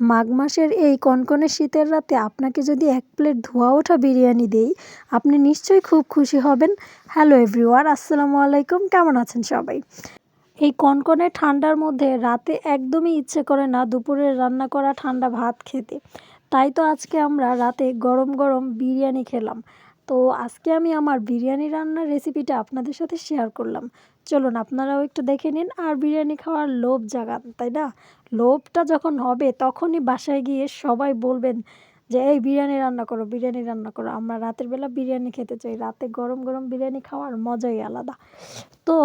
মাঘ মাসের এই কনকনে শীতের রাতে আপনাকে যদি এক প্লেট ধোয়া ওঠা বিরিয়ানি দেই, আপনি নিশ্চয়ই খুব খুশি হবেন। হ্যালো এভরিওয়ান, আসসালামু আলাইকুম, কেমন আছেন সবাই? এই কনকনে ঠান্ডার মধ্যে রাতে একদমই ইচ্ছে করে না দুপুরের রান্না করা ঠান্ডা ভাত খেতে। তাই তো আজকে আমরা রাতে গরম গরম বিরিয়ানি খেলাম। তো আজকে আমি আমার বিরিয়ানি রান্নার রেসিপিটা আপনাদের সাথে শেয়ার করলাম। চলুন আপনারাও একটু দেখে নিন। আর বিরিয়ানি খাওয়ার লোভ জাগান, তাই না? লোভটা যখন হবে তখনই বাসায় গিয়ে সবাই বলবেন যে, এই বিরিয়ানি রান্না করো, বিরিয়ানি রান্না করো। আমরা রাতের বেলা বিরিয়ানি খেতে চাই। রাতে গরম গরম বিরিয়ানি খাওয়ার মজাই আলাদা। তো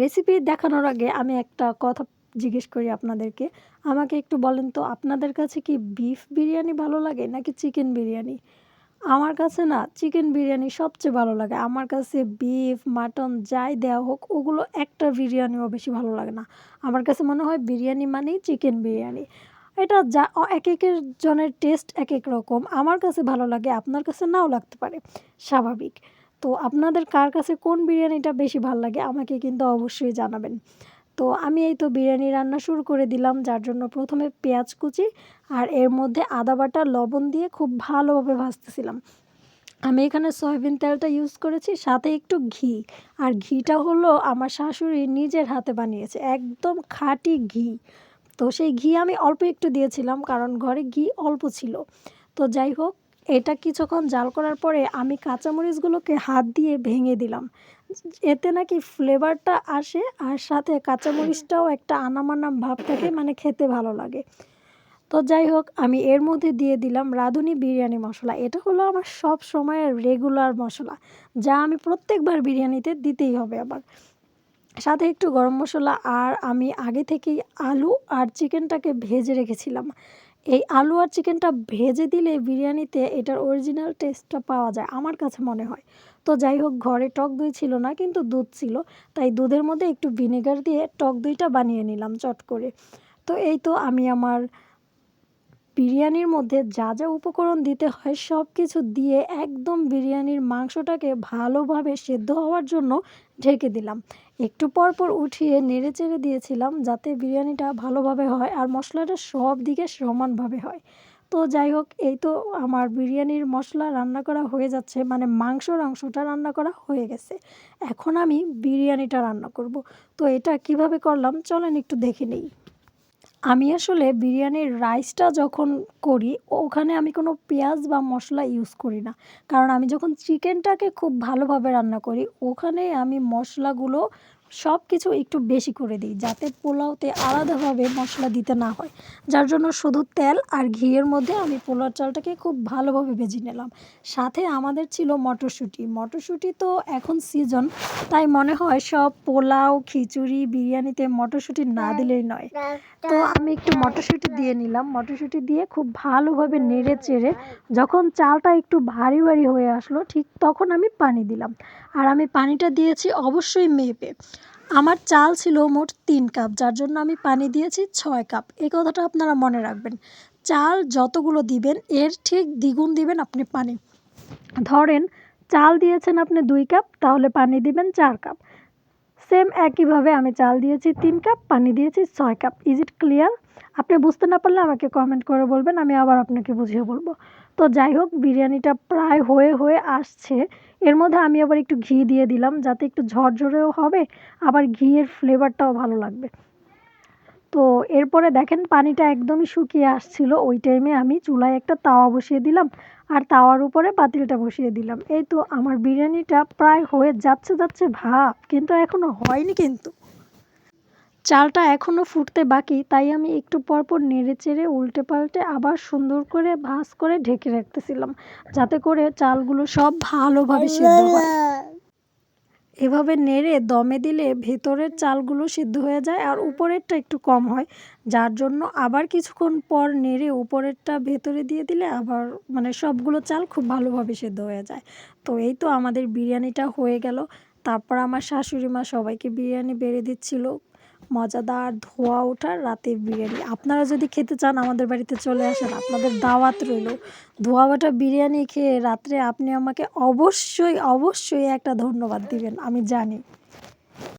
রেসিপি দেখানোর আগে আমি একটা কথা জিজ্ঞেস করি আপনাদেরকে। আমাকে একটু বলেন তো, আপনাদের কাছে কি বিফ বিরিয়ানি ভালো লাগে নাকি চিকেন বিরিয়ানি? আমার কাছে না চিকেন বিরিয়ানি সবচেয়ে ভালো লাগে। আমার কাছে বিফ মাটন যাই দেওয়া হোক, ওগুলো একটা বিরিয়ানিও বেশি ভালো লাগে না। আমার কাছে মনে হয় বিরিয়ানি মানেই চিকেন বিরিয়ানি। এটা যা এক একের জনের টেস্ট এক এক রকম। আমার কাছে ভালো লাগে, আপনার কাছে নাও লাগতে পারে। স্বাভাবিক। তো আপনাদের কার কাছে কোন বিরিয়ানিটা বেশি ভালো লাগে, আমাকে কিন্তু অবশ্যই জানাবেন। তো আমি এই তো বিরিয়ানি রান্না শুরু করে দিলাম, যার জন্য প্রথমে পেঁয়াজ কুচি আর এর মধ্যে আদা বাটা, লবণ দিয়ে খুব ভালোভাবে ভাজতেছিলাম। আমি এখানে সয়াবিন তেলটা ইউজ করেছি, সাথে একটু ঘি। আর ঘিটা হলো আমার শাশুড়ি নিজের হাতে বানিয়েছে, একদম খাঁটি ঘি। তো সেই ঘি আমি অল্প একটু দিয়েছিলাম, কারণ ঘরে ঘি অল্প ছিল। তো যাই হোক, এটা কিছুক্ষণ জাল করার পরে আমি কাঁচামরিচগুলোকে হাত দিয়ে ভেঙে দিলাম। এতে নাকি ফ্লেভারটা আসে আর সাথে কাঁচামরিচটাও একটা আনামানাম ভাব থাকে মানে খেতে ভালো লাগে। তো যাই হোক, আমি এর মধ্যে দিয়ে দিলাম রাঁধুনি বিরিয়ানি মশলা। এটা হলো আমার সব সময়ের রেগুলার মশলা, যা আমি প্রত্যেকবার বিরিয়ানিতে দিতেই হবে আবার। সাথে একটু গরম মশলা আর আমি আগে থেকেই আলু আর চিকেনটাকে ভেজে রেখেছিলাম। এই আলু আর চিকেনটা ভেজে দিলে বিরিয়ানিতে এটার অরিজিনাল টেস্টটা পাওয়া যায়, আমার কাছে মনে হয়। তো যাই হোক, ঘরে টক দই ছিল না, কিন্তু দুধ ছিল। তাই দুধের মধ্যে একটু ভিনেগার দিয়ে টক দইটা বানিয়ে নিলাম চট করে। তো এই তো আমি আমার বিরিয়ানির মধ্যে যা যা উপকরণ দিতে হয় সব কিছু দিয়ে একদম বিরিয়ানির মাংসটাকে ভালোভাবে সেদ্ধ হওয়ার জন্য ঢেকে দিলাম। একটু পর পর উঠিয়ে নেড়ে চেড়ে দিয়েছিলাম যাতে বিরিয়ানিটা ভালোভাবে হয় আর মশলাটা সব দিকে সমানভাবে হয়। তো যাই হোক, এই তো আমার বিরিয়ানির মশলা রান্না করা হয়ে যাচ্ছে মানে মাংসর অংশটা রান্না করা হয়ে গেছে। এখন আমি বিরিয়ানিটা রান্না করব। তো এটা কীভাবে করলাম চলেন একটু দেখে নিই। আমি আসলে বিরিয়ানির রাইসটা যখন করি, ওখানে আমি কোনো পেঁয়াজ বা মশলা ইউজ করি না। কারণ আমি যখন চিকেনটাকে খুব ভালোভাবে রান্না করি, ওখানে আমি মশলাগুলো সব কিছু একটু বেশি করে দিই যাতে পোলাওতে আলাদাভাবে মশলা দিতে না হয়। যার জন্য শুধু তেল আর ঘিয়ের মধ্যে আমি পোলাও চালটাকে খুব ভালোভাবে ভেজে নিলাম। সাথে আমাদের ছিল মটরশুঁটি। মটরশুঁটি তো এখন সিজন তাই মনে হয় সব পোলাও, খিচুড়ি, বিরিয়ানিতে মটরশুঁটি না দিলেই নয়। তো আমি একটু মটরশুঁটি দিয়ে নিলাম। মটরশুঁটি দিয়ে খুব ভালোভাবে নেড়ে চেড়ে যখন চালটা একটু ভারী ভারী হয়ে আসলো, ঠিক তখন আমি পানি দিলাম। আর আমি পানিটা দিয়েছি অবশ্যই মেপে। আমার চাল ছিল মোট তিন কাপ, যার জন্য আমি পানি দিয়েছি ছয় কাপ। এই কথাটা আপনারা মনে রাখবেন। চাল যতগুলো দিবেন, এর ঠিক দ্বিগুণ দিবেন আপনি পানি। ধরেন, চাল দিয়েছেন আপনি দুই কাপ, তাহলে পানি দিবেন চার কাপ। সেম একইভাবে আমি চাল দিয়েছি তিন কাপ পানি দিয়েছি ছয় কাপ ইজ ইট ক্লিয়ার আপনি বুঝতে না পারলে আমাকে কমেন্ট করে বলবেন, আমি আবার আপনাকে বুঝিয়ে বলব। তো যাই হোক, বিরিয়ানিটা প্রায় হয়ে হয়ে আসছে। এর মধ্যে আমি আবার একটু ঘি দিয়ে দিলাম, যাতে একটু ঝরঝরেও হবে, আবার ঘিয়ের ফ্লেভারটাও ভালো লাগবে। তো এরপরে দেখেন পানিটা একদমই শুকিয়ে আসছিল। ওই টাইমে আমি চুলায় একটা তাওয়া বসিয়ে দিলাম আর তাওয়ার উপরে পাতিলটা বসিয়ে দিলাম। এই তো আমার বিরিয়ানিটা প্রায় হয়ে যাচ্ছে যাচ্ছে ভাব কিন্তু এখনও হয়নি কিন্তু। চালটা এখনও ফুটতে বাকি তাই আমি একটু পরপর নেড়ে চেড়ে উল্টে পাল্টে আবার সুন্দর করে ভাজ করে ঢেকে রাখতেছিলাম যাতে করে চালগুলো সব ভালোভাবে সিদ্ধ হয়। এভাবে নেড়ে দমে দিলে ভেতরের চালগুলো সিদ্ধ হয়ে যায় আর উপরেরটা একটু কম হয়। যার জন্য আবার কিছুক্ষণ পর নেড়ে উপরেরটা ভেতরে দিয়ে দিলে আবার মানে সবগুলো চাল খুব ভালোভাবে সিদ্ধ হয়ে যায়। তো এই তো আমাদের বিরিয়ানিটা হয়ে গেল। তারপর আমার শাশুড়ি মা সবাইকে বিরিয়ানি বেড়ে দিচ্ছিল। মজাদার ধোয়া ওঠার রাতের বিরিয়ানি। আপনারা যদি খেতে চান আমাদের বাড়িতে চলে আসেন, আপনাদের দাওয়াত রইল। ধোয়া ওঠা বিরিয়ানি খেয়ে রাত্রে আপনি আমাকে অবশ্যই অবশ্যই একটা ধন্যবাদ দিবেন, আমি জানি।